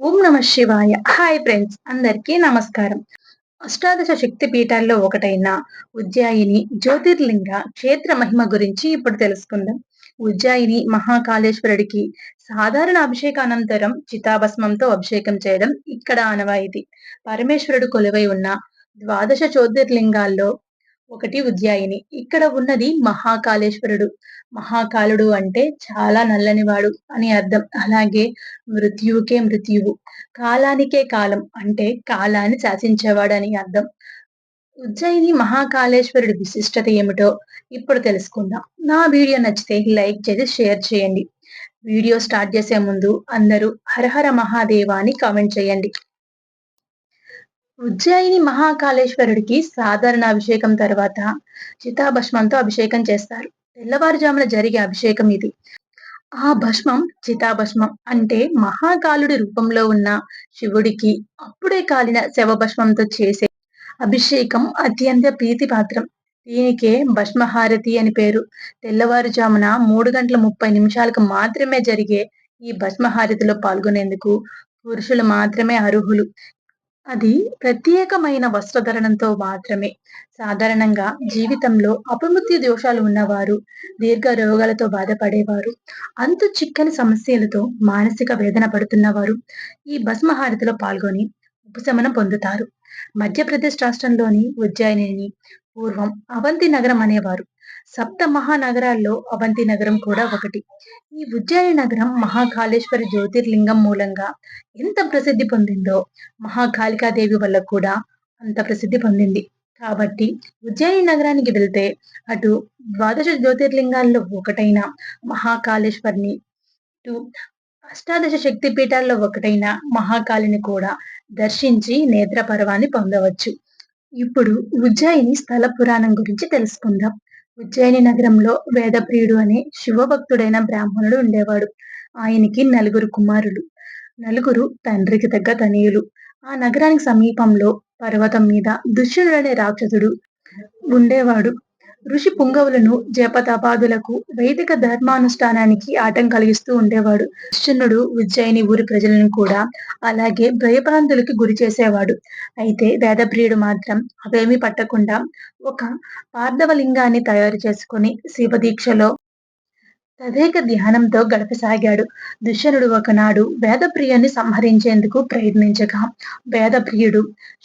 ఓం నమ శివాయ. Hi friends అందరికీ నమస్కారం. అష్టాదశ శక్తి పీఠాల్లో ఒకటైన ఉజ్జాయిని జ్యోతిర్లింగ క్షేత్ర మహిమ గురించి ఇప్పుడు తెలుసుకుందాం. ఉజ్జాయిని మహాకాళేశ్వరుడికి సాధారణ అభిషేకానంతరం చితాభస్మంతో అభిషేకం చేయడం ఇక్కడ ఆనవాయితీ. పరమేశ్వరుడు కొలువై ఉన్న ద్వాదశ జ్యోతిర్లింగాల్లో ఒకటి ఉజ్జాయిని ఇక్కడ ఉన్నది మహాకాళేశ్వరుడు. మహాకాలుడు అంటే చాలా నల్లనివాడు అని అర్థం. అలాగే మృత్యువుకే మృత్యువు. కాలానికే కాలం అంటే కాలాన్ని శాసించేవాడు అని అర్థం. ఉజ్జయిని మహాకాళేశ్వరుడి విశిష్టత ఏమిటో ఇప్పుడు తెలుసుకుందాం. నా వీడియో నచ్చితే లైక్ చేసి షేర్ చేయండి. వీడియో స్టార్ట్ చేసే ముందు అందరూ హరహర మహాదేవాని కామెంట్ చేయండి. ఉజ్జయిని మహాకాళేశ్వరుడికి సాధారణ అభిషేకం తర్వాత చితాభస్మంతో అభిషేకం చేస్తారు. తెల్లవారుజామున జరిగే అభిషేకం ఇది. ఆ భస్మం చితాభస్మం అంటే మహాకాలుడి రూపంలో ఉన్న శివుడికి అప్పుడే కాలిన శవభస్మంతో చేసే అభిషేకం అత్యంత ప్రీతిపాత్రం. దీనికే భస్మహారతి అని పేరు. తెల్లవారుజామున మూడు గంటల ముప్పై నిమిషాలకు మాత్రమే జరిగే ఈ భస్మహారతిలో పాల్గొనేందుకు పురుషులు మాత్రమే అర్హులు. అది ప్రత్యేకమైన వస్త్రధరణంతో మాత్రమే. సాధారణంగా జీవితంలో అపమృత్యు దోషాలు ఉన్నవారు దీర్ఘ రోగాలతో బాధపడేవారు అంతు చిక్కని సమస్యలతో మానసిక వేదన పడుతున్నవారు ఈ భస్మహారతిలో పాల్గొని ఉపశమనం పొందుతారు. మధ్యప్రదేశ్ రాష్ట్రంలోని ఉజ్జయినిని పూర్వం అవంతి నగరం అనేవారు. సప్త మహానగరాల్లో అవంతి నగరం కూడా ఒకటి. ఈ ఉజ్జయిని నగరం మహాకాళేశ్వరి జ్యోతిర్లింగం మూలంగా ఎంత ప్రసిద్ధి పొందిందో మహాకాళికాదేవి వల్ల కూడా అంత ప్రసిద్ధి పొందింది. కాబట్టి ఉజ్జయిని నగరానికి వెళ్తే అటు ద్వాదశ జ్యోతిర్లింగాల్లో ఒకటైన మహాకాళేశ్వరిని ఇటు అష్టాదశ శక్తి పీఠాల్లో ఒకటైన మహాకాళిని కూడా దర్శించి నేత్రపర్వాన్ని పొందవచ్చు. ఇప్పుడు ఉజ్జయిని స్థల పురాణం గురించి తెలుసుకుందాం. ఉజ్జయిని నగరంలో వేదప్రియుడు అనే శివభక్తుడైన బ్రాహ్మణుడు ఉండేవాడు. ఆయనకి నలుగురు కుమారులు. నలుగురు తండ్రికి తగ్గ తనయులు ఆ నగరానికి సమీపంలో పర్వతం మీద దుష్యుడు అనే రాక్షసుడు ఉండేవాడు. ఋషి పుంగవులను జపతపాదులకు వైదిక ధర్మానుష్ఠానానికి ఆటం కలిగిస్తూ ఉండేవాడు. కృష్ణుడు ఉజ్జయిని ఊరి ప్రజలను కూడా అలాగే భయభ్రాంతులకి గురి చేసేవాడు. అయితే వేదప్రియుడు మాత్రం అవేమీ పట్టకుండా ఒక పార్థవలింగాన్ని తయారు చేసుకుని శివదీక్షలో తదేక ధ్యానంతో గడపసాగాడు. దుష్యనుడు ఒకనాడు వేదప్రియుని సంహరించేందుకు ప్రయత్నించగా వేదప్రియుడు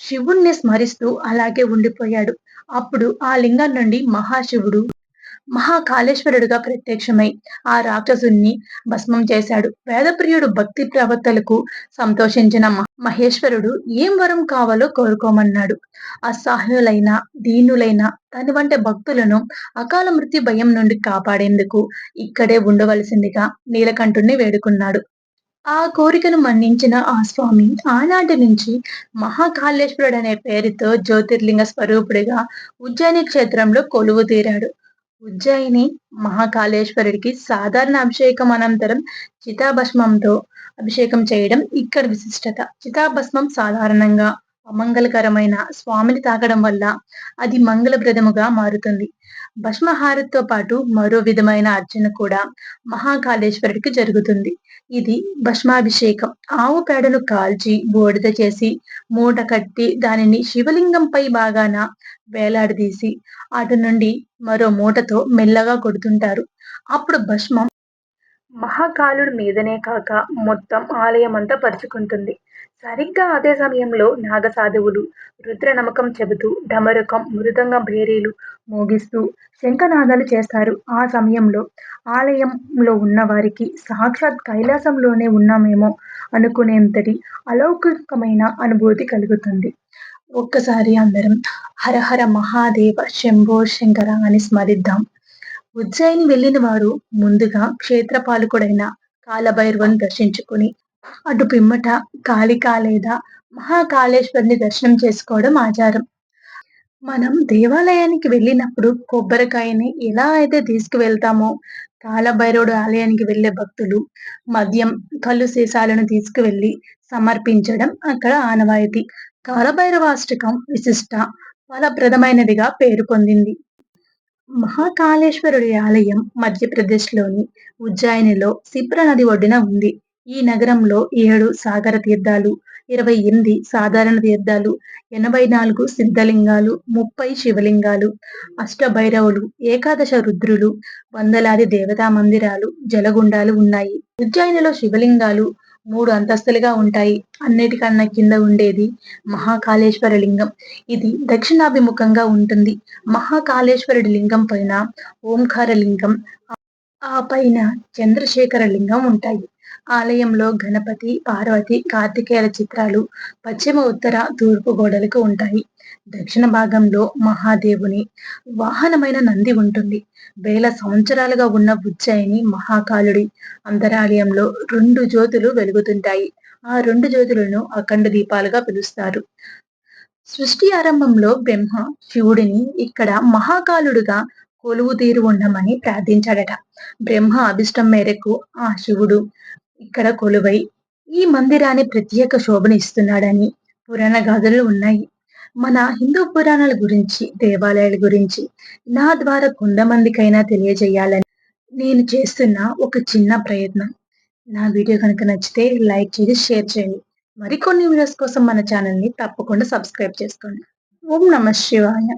శివుణ్ణి స్మరిస్తూ అలాగే ఉండిపోయాడు. అప్పుడు ఆ లింగం నుండి మహాశివుడు మహాకాళేశ్వరుడుగా ప్రత్యక్షమై ఆ రాక్షసుని భస్మం చేశాడు. వేదప్రియుడు భక్తి ప్రవర్తలకు సంతోషించిన మహేశ్వరుడు ఏం వరం కావాలో కోరుకోమన్నాడు. అసహాయులైన దీనులైన తన వంటి భక్తులను అకాల మృత్యు భయం నుండి కాపాడేందుకు ఇక్కడే ఉండవలసిందిగా నీలకంఠుణ్ణి వేడుకున్నాడు. ఆ కోరికను మన్నించిన ఆ స్వామి ఆనాటి నుంచి మహాకాళేశ్వరుడు అనే పేరుతో జ్యోతిర్లింగ స్వరూపుడిగా ఉజ్జయిని క్షేత్రంలో కొలువు తీరాడు. ఉజ్జయిని మహాకాళేశ్వరుడికి సాధారణ అభిషేకం అనంతరం చితాభస్మంతో అభిషేకం చేయడం ఇక్కడ విశిష్టత. చితాభస్మం సాధారణంగా అమంగళకరమైన స్వామిని తాకడం వల్ల అది మంగళప్రదముగా మారుతుంది. భస్మహారతితో పాటు మరో విధమైన అర్చన కూడా మహాకాళేశ్వరుడికి జరుగుతుంది. ఇది భస్మాభిషేకం. ఆవు పేడను కాల్చి బోడిద చేసి మూట కట్టి దానిని శివలింగంపై బాగాన వేలాడదీసి అటు నుండి మరో మూటతో మెల్లగా కొడుతుంటారు. అప్పుడు భస్మం మహాకాలుడి మీదనే కాక మొత్తం ఆలయం అంతా పరుచుకుంటుంది. సరిగ్గా అదే సమయంలో నాగసాధువులు రుద్ర నమ్మకం చెబుతూ ఢమరకం మృదంగ భేరీలు మోగిస్తూ శంఖనాదాలు చేస్తారు. ఆ సమయంలో ఆలయంలో ఉన్నవారికి సాక్షాత్ కైలాసంలోనే ఉన్నామేమో అనుకునేంతటి అలౌకికమైన అనుభూతి కలుగుతుంది. ఒక్కసారి అందరం హరహర మహాదేవ శంభో శంకర అని స్మరిద్దాం. ఉజ్జయిని వెళ్ళిన వారు ముందుగా క్షేత్రపాలకుడైన కాలభైరవన్ దర్శించుకుని అటు పిమ్మట కాళికా లేదా మహాకాళేశ్వరిని దర్శనం చేసుకోవడం ఆచారం. మనం దేవాలయానికి వెళ్ళినప్పుడు కొబ్బరికాయని ఎలా అయితే తీసుకువెళ్తామో కాలభైరవుడు ఆలయానికి వెళ్ళే భక్తులు మద్యం కళ్ళు సీసాలను తీసుకువెళ్ళి సమర్పించడం అక్కడ ఆనవాయితీ. కాలభైరవాష్టకం విశిష్ట ఫలప్రదమైనదిగా పేరు పొందింది. మహాకాళేశ్వరుడి ఆలయం మధ్యప్రదేశ్లోని ఉజ్జాయినిలో సిప్ర నది ఒడ్డున ఉంది. ఈ నగరంలో ఏడు సాగర తీర్థాలు ఇరవై ఎనిమిది సాధారణ తీర్థాలు ఎనభై నాలుగు సిద్ధలింగాలు ముప్పై శివలింగాలు అష్టభైరవులు ఏకాదశ రుద్రులు వందలాది దేవతా మందిరాలు జలగుండాలు ఉన్నాయి. ఉజ్జయినిలో శివలింగాలు మూడు అంతస్తులుగా ఉంటాయి. అన్నిటికన్నా కింద ఉండేది మహాకాళేశ్వర లింగం. ఇది దక్షిణాభిముఖంగా ఉంటుంది. మహాకాళేశ్వరుడి లింగం పైన ఓంకార లింగం ఆ పైన చంద్రశేఖర లింగం ఉంటాయి. ఆలయంలో గణపతి పార్వతి కార్తికేయుల చిత్రాలు పశ్చిమ ఉత్తర తూర్పు గోడలకు ఉంటాయి. దక్షిణ భాగంలో మహాదేవుని వాహనమైన నంది ఉంటుంది. వేల సంవత్సరాలుగా ఉన్న ఉజ్జయిని మహాకాలుడి. అంతరాలయంలో రెండు జ్యోతులు వెలుగుతుంటాయి. ఆ రెండు జ్యోతులను అఖండ దీపాలుగా పిలుస్తారు. సృష్టి ఆరంభంలో బ్రహ్మ శివుడిని ఇక్కడ మహాకాలుడుగా కొలువు తీరు ఉండమని ప్రార్థించాడట. బ్రహ్మ అభిష్టం మేరకు ఆ శివుడు ఇక్కడ కొలువై ఈ మందిరాన్ని ప్రత్యేక శోభను ఇస్తున్నాడని పురాణ గాథలు ఉన్నాయి. మన హిందూ పురాణాల గురించి దేవాలయాల గురించి నా ద్వారా కొంతమందికైనా తెలియజేయాలని నేను చేస్తున్న ఒక చిన్న ప్రయత్నం. నా వీడియో కనుక నచ్చితే లైక్ చేసి షేర్ చేయండి. మరికొన్ని వీడియోస్ కోసం మన ఛానల్ని తప్పకుండా సబ్స్క్రైబ్ చేసుకోండి. ఓం నమ శివాయ.